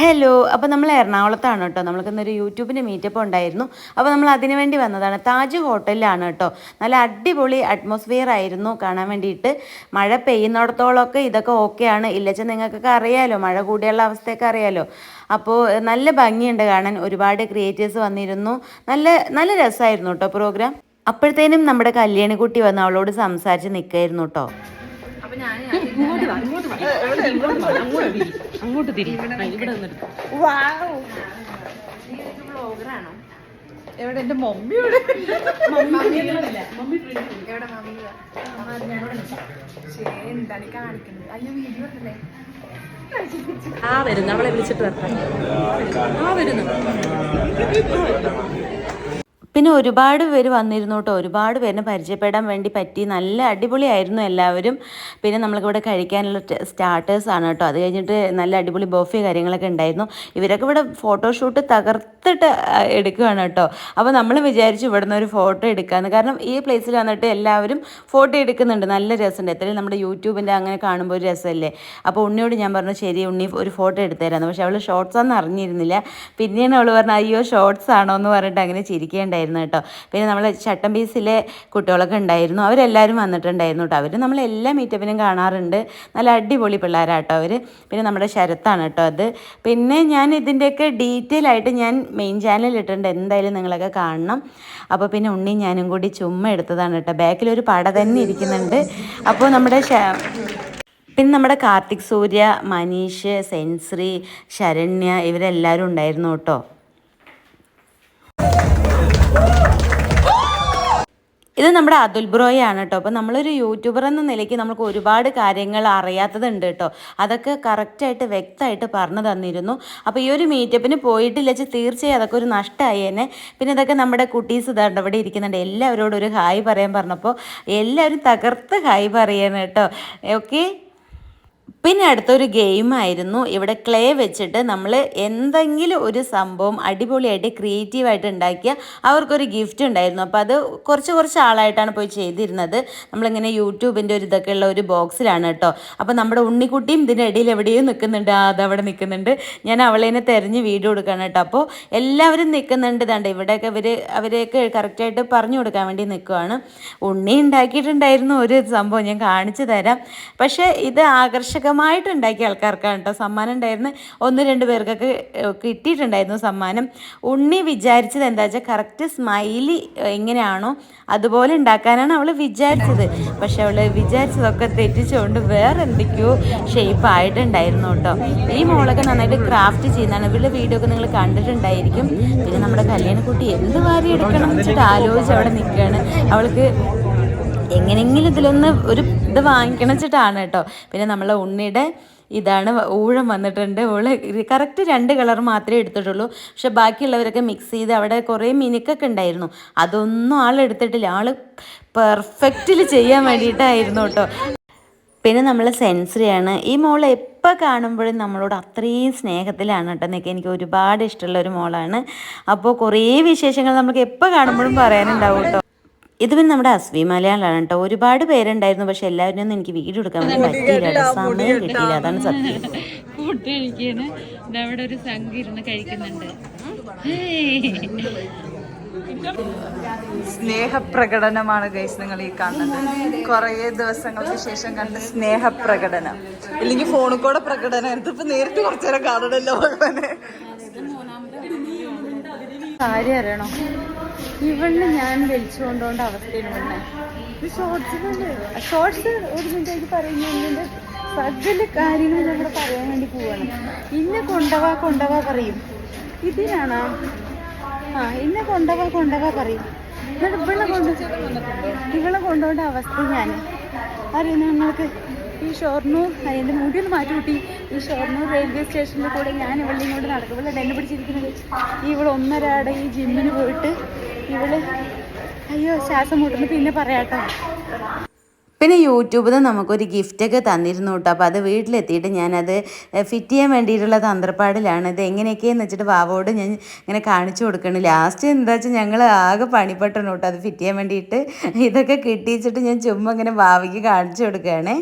Hello അപ്പോൾ നമ്മൾ എറണാകുളത്താണ് കേട്ടോ. നമ്മൾക്കിന്നൊരു യൂട്യൂബിന്റെ മീറ്റപ്പ് ഉണ്ടായിരുന്നു. അപ്പോൾ നമ്മൾ അതിനു വേണ്ടി വന്നതാണ്. താജ് ഹോട്ടലിലാണ് കേട്ടോ. നല്ല അടിപൊളി അറ്റ്മോസ്ഫിയർ ആയിരുന്നു കാണാൻ വേണ്ടിയിട്ട്. മഴ പെയ്യുന്നിടത്തോളമൊക്കെ ഇതൊക്കെ ഓക്കെയാണ് ഇല്ലച്ച നിങ്ങൾക്കൊക്കെ അറിയാലോ മഴ കൂടിയുള്ള അവസ്ഥയൊക്കെ അറിയാലോ. അപ്പോൾ നല്ല ഭംഗിയുണ്ട് കാണാൻ. ഒരുപാട് ക്രിയേറ്റേഴ്സ് വന്നിരുന്നു. നല്ല നല്ല രസമായിരുന്നു കേട്ടോ പ്രോഗ്രാം അപ്പോഴത്തേനും നമ്മുടെ കല്യാണിക്കുട്ടി വന്ന് അവളോട് സംസാരിച്ച് നിൽക്കായിരുന്നു കേട്ടോ. അങ്ങോട്ട് തിരി. ഇവിടെ ബ്ലോഗറാണോ എവിടെ? എന്റെ മമ്മി എവിടെ? എന്താണ് കാണിക്കുന്നത്? അയ്യോ വീഡിയോ ഉണ്ടല്ലേ ആ വരുന്നു. അവളെ വിളിച്ചിട്ട് വരട്ടെ. ആ വരുന്നു. പിന്നെ ഒരുപാട് പേര് വന്നിരുന്നു കേട്ടോ. ഒരുപാട് പേരിനെ പരിചയപ്പെടാൻ വേണ്ടി പറ്റി. നല്ല അടിപൊളിയായിരുന്നു എല്ലാവരും. പിന്നെ നമ്മൾക്കിവിടെ കഴിക്കാനുള്ള സ്റ്റാർട്ടേഴ്സാണ് കേട്ടോ. അത് കഴിഞ്ഞിട്ട് നല്ല അടിപൊളി ബോഫി കാര്യങ്ങളൊക്കെ ഉണ്ടായിരുന്നു. ഇവരൊക്കെ ഇവിടെ ഫോട്ടോഷൂട്ട് തകർത്തിട്ട് എടുക്കുകയാണ് കേട്ടോ. അപ്പോൾ നമ്മൾ വിചാരിച്ചു ഇവിടെ നിന്ന് ഒരു ഫോട്ടോ എടുക്കാമെന്ന് കാരണം ഈ പ്ലേസിൽ വന്നിട്ട് എല്ലാവരും ഫോട്ടോ എടുക്കുന്നുണ്ട്. നല്ല രസമുണ്ട്. എത്രയും നമ്മുടെ യൂട്യൂബിന്റെ അങ്ങനെ കാണുമ്പോൾ ഒരു രസമല്ലേ? അപ്പോൾ ഉണ്ണിയോട് ഞാൻ പറഞ്ഞു ശരി ഉണ്ണി ഒരു ഫോട്ടോ എടുത്തുതരാമെന്ന് പക്ഷേ അവൾ ഷോർട്സ് ആണെന്ന് അറിഞ്ഞിരുന്നില്ല. പിന്നെയാണ് അവൾ പറഞ്ഞു അയ്യോ ഷോർട്സ് ആണോ എന്ന് പറഞ്ഞിട്ട് അങ്ങനെ ചിരിക്കേണ്ടായിരുന്നു. കേട്ടോ. പിന്നെ നമ്മൾ ചട്ടമ്പീസിലെ കുട്ടികളൊക്കെ ഉണ്ടായിരുന്നു. അവരെല്ലാവരും വന്നിട്ടുണ്ടായിരുന്നു കേട്ടോ. അവർ നമ്മൾ എല്ലാ മീറ്റപ്പിനും കാണാറുണ്ട്. നല്ല അടിപൊളി പിള്ളേരാട്ടോ അവർ പിന്നെ നമ്മുടെ ശരത്താണ് കേട്ടോ അത്. പിന്നെ ഞാൻ ഇതിന്റെയൊക്കെ ഡീറ്റെയിൽ ആയിട്ട് ഞാൻ മെയിൻ ചാനലിൽ ഇട്ടിട്ടുണ്ട്. എന്തായാലും നിങ്ങളൊക്കെ കാണണം. അപ്പോൾ പിന്നെ ഉണ്ണി ഞാനും കൂടി ചുമ്മ എടുത്തതാണ് കേട്ടോ. ബാക്കിലൊരു പട തന്നെ ഇരിക്കുന്നുണ്ട്. അപ്പോൾ നമ്മുടെ പിന്നെ നമ്മുടെ കാർത്തിക് സൂര്യ മനീഷ് സെൻശ്രീ ശരണ്യ ഇവരെല്ലാവരും ഉണ്ടായിരുന്നു കേട്ടോ. ഇത് നമ്മുടെ അതുൽ ബ്രോയാണ് കേട്ടോ അപ്പോൾ നമ്മളൊരു യൂട്യൂബർ എന്ന നിലയ്ക്ക് നമുക്ക് ഒരുപാട് കാര്യങ്ങൾ അറിയാത്തതുണ്ട് കേട്ടോ അതൊക്കെ കറക്റ്റായിട്ട് വ്യക്തമായിട്ട് പറഞ്ഞു തന്നിരുന്നു. അപ്പോൾ ഈ ഒരു മീറ്റപ്പിന് പോയിട്ടില്ല വെച്ചാൽ തീർച്ചയായും അതൊക്കെ ഒരു നഷ്ടമായി തന്നെ പിന്നെ ഇതൊക്കെ നമ്മുടെ കുട്ടീസ് ഇതാണ്ട് ഇവിടെ ഇരിക്കുന്നുണ്ട്. എല്ലാവരോടും ഒരു ഹായ് പറയാൻ പറഞ്ഞപ്പോൾ എല്ലാവരും തകർത്ത് ഹായ് പറയാണ് കേട്ടോ ഓക്കെ പിന്നെ അടുത്തൊരു ഗെയിമായിരുന്നു ഇവിടെ ക്ലേ വെച്ചിട്ട് നമ്മൾ എന്തെങ്കിലും ഒരു സംഭവം അടിപൊളിയായിട്ട് ക്രിയേറ്റീവായിട്ട് ഉണ്ടാക്കിയ അവർക്കൊരു ഗിഫ്റ്റ് ഉണ്ടായിരുന്നു. അപ്പോൾ അത് കുറച്ച് കുറച്ച് ആളായിട്ടാണ് പോയി ചെയ്തിരുന്നത്. നമ്മളിങ്ങനെ യൂട്യൂബിന്റെ ഒരു ഇതൊക്കെ ഉള്ള ഒരു ബോക്സിലാണ് കേട്ടോ. അപ്പോൾ നമ്മുടെ ഉണ്ണിക്കുട്ടിയും ഇതിന്റെ ഇടയിൽ എവിടെയോ നിൽക്കുന്നുണ്ട്. അതവിടെ നിൽക്കുന്നുണ്ട്. ഞാൻ അവളേനെ തിരഞ്ഞ് വീഡിയോ കൊടുക്കുകയാണ് കേട്ടോ. അപ്പോൾ എല്ലാവരും നിൽക്കുന്നുണ്ട്. ഇതാണ്ട് ഇവിടെയൊക്കെ ഇവർ അവരെയൊക്കെ കറക്റ്റായിട്ട് പറഞ്ഞു കൊടുക്കാൻ വേണ്ടി നിൽക്കുവാണ്. ഉണ്ണി ഉണ്ടാക്കിയിട്ടുണ്ടായിരുന്നു ഒരു സംഭവം. ഞാൻ കാണിച്ചു തരാം. പക്ഷേ ഇത് ആകർഷകമായിട്ട് ഉണ്ടാക്കിയ ആൾക്കാർക്കാണ് കേട്ടോ സമ്മാനം ഉണ്ടായിരുന്നു ഒന്ന് രണ്ട് പേർക്കൊക്കെ കിട്ടിയിട്ടുണ്ടായിരുന്നു സമ്മാനം. ഉണ്ണി വിചാരിച്ചത് എന്താ വെച്ചാൽ കറക്റ്റ് സ്മൈലി എങ്ങനെയാണോ അതുപോലെ ഉണ്ടാക്കാനാണ് അവൾ വിചാരിച്ചത്. പക്ഷെ അവൾ വിചാരിച്ചതൊക്കെ തെറ്റിച്ചുകൊണ്ട് വേറെ എന്തൊക്കെയോ ഷേപ്പ് ആയിട്ടുണ്ടായിരുന്നു കേട്ടോ. ഈ മോളൊക്കെ നന്നായിട്ട് ക്രാഫ്റ്റ് ചെയ്യുന്നതാണ്. ഇവളുടെ വീഡിയോ ഒക്കെ നിങ്ങൾ കണ്ടിട്ടുണ്ടായിരിക്കും. പിന്നെ നമ്മുടെ കല്യാണക്കുട്ടി എന്ത് വാരി എടുക്കണം വെച്ചിട്ട് ആലോചിച്ച് അവിടെ നിൽക്കുകയാണ്. അവൾക്ക് എങ്ങനെയെങ്കിലും ഇതിലൊന്ന് ഒരു ഇത് വാങ്ങിക്കണച്ചിട്ടാണ് കേട്ടോ. പിന്നെ നമ്മളെ ഉണ്ണിയുടെ ഇതാണ് ഊഴം വന്നിട്ടുണ്ട്. ഊൾ കറക്റ്റ് രണ്ട് കളർ മാത്രമേ എടുത്തിട്ടുള്ളൂ. പക്ഷെ ബാക്കിയുള്ളവരൊക്കെ മിക്സ് ചെയ്ത് അവിടെ കുറേ മിനുക്കൊക്കെ ഉണ്ടായിരുന്നു. അതൊന്നും ആൾ എടുത്തിട്ടില്ല. ആൾ പെർഫെക്റ്റിൽ ചെയ്യാൻ വേണ്ടിയിട്ടായിരുന്നു കേട്ടോ. പിന്നെ നമ്മൾ സെൻസറിയാണ് ഈ മോൾ എപ്പോൾ കാണുമ്പോഴും നമ്മളോട് അത്രയും സ്നേഹത്തിലാണ് കേട്ടോ എന്നൊക്കെ എനിക്ക് ഒരുപാട് ഇഷ്ടമുള്ള ഒരു മോളാണ്. അപ്പോൾ കുറേ വിശേഷങ്ങൾ നമുക്ക് എപ്പോൾ കാണുമ്പോഴും പറയാനുണ്ടാവും കേട്ടോ. ഇത് പിന്നെ നമ്മുടെ അസ്വി മലയാളമാണ് കേട്ടോ. ഒരുപാട് പേരുണ്ടായിരുന്നു പക്ഷെ എല്ലാവരും ഒന്നും എനിക്ക് വീഡിയോ എടുക്കാൻ വേണ്ടി പറ്റിയില്ല സമയം കിട്ടിയില്ല അതാണ് സത്യം. ഫുഡ് കഴിക്കാണ് ദാ അവിടെ ഒരു സംഘം ഇരുന്ന് കഴിക്കുന്നുണ്ട് സ്നേഹപ്രകടനമാണ് ഗൈസ് നിങ്ങൾ ഈ കാണുന്നത്. കുറേ ദിവസങ്ങൾക്ക് ശേഷം കണ്ട സ്നേഹപ്രകടനം. ഇല്ലെങ്കിൽ ഫോണിൽ കൂടെ പ്രകടനം ഇതിപ്പോ നേരിട്ട് കുറച്ചു നേരം കാണണല്ലോ ഭഗവാനെ കാര്യം അറിയണോ? ഇവളിന് ഞാൻ വലിച്ചു കൊണ്ടുപോകേണ്ട അവസ്ഥയാണ് പെണ്ണെ ഷോർട്സ് ഒരു മിനിറ്റ് പറയുന്നുണ്ട് സകല കാര്യങ്ങൾ നമ്മുടെ പറയാൻ വേണ്ടി പോവാണ്. ഇന്നെ കൊണ്ടവാ കൊണ്ടവാ പറയും. ഇതിനാണോ? ആ ഇന്നെ കൊണ്ടവാ കൊണ്ടവാ പറയും. എന്നിട്ട് ഇവളെ കൊണ്ട് ഇവളെ കൊണ്ടുപോകേണ്ട അവസ്ഥ ഞാൻ അറിയുന്ന നിങ്ങൾക്ക് ഈ ഷൊർണൂർ അതിന്റെ മുടിയിൽ മാറ്റി കൂട്ടി ഈ ഷൊർണൂർ റെയിൽവേ സ്റ്റേഷനിൽ കൂടെ ഞാൻ ഇവളുടെ ഇങ്ങോട്ട് നടക്കും. ഇവളെ എന്നെ പിടിച്ചിരിക്കുന്നത്. ഇവൾ ഒന്നരാടെ ഈ ജിമ്മിന് പോയിട്ട് ഇവൾ അയ്യോ ശ്വാസം മുട്ടുന്നു പിന്നെ പറയാട്ടോ. പിന്നെ യൂട്യൂബിൽ നിന്ന് നമുക്കൊരു ഗിഫ്റ്റൊക്കെ തന്നിരുന്നു കേട്ടോ അപ്പോൾ അത് വീട്ടിലെത്തിയിട്ട് ഞാനത് ഫിറ്റ് ചെയ്യാൻ വേണ്ടിയിട്ടുള്ള തന്ത്രപ്പാടിലാണ്. ഇത് എങ്ങനെയൊക്കെയെന്ന് വെച്ചിട്ട് വാവോട് ഞാൻ ഇങ്ങനെ കാണിച്ചു കൊടുക്കണം. ലാസ്റ്റ് എന്താ വെച്ചാൽ ഞങ്ങൾ ആകെ പണിപ്പെട്ടു കേട്ടോ അത് ഫിറ്റ് ചെയ്യാൻ വേണ്ടിയിട്ട് ഇതൊക്കെ കിട്ടിയിച്ചിട്ട് ഞാൻ ചുമ്മാ ഇങ്ങനെ വാവിക്ക് കാണിച്ചു കൊടുക്കുകയാണേ.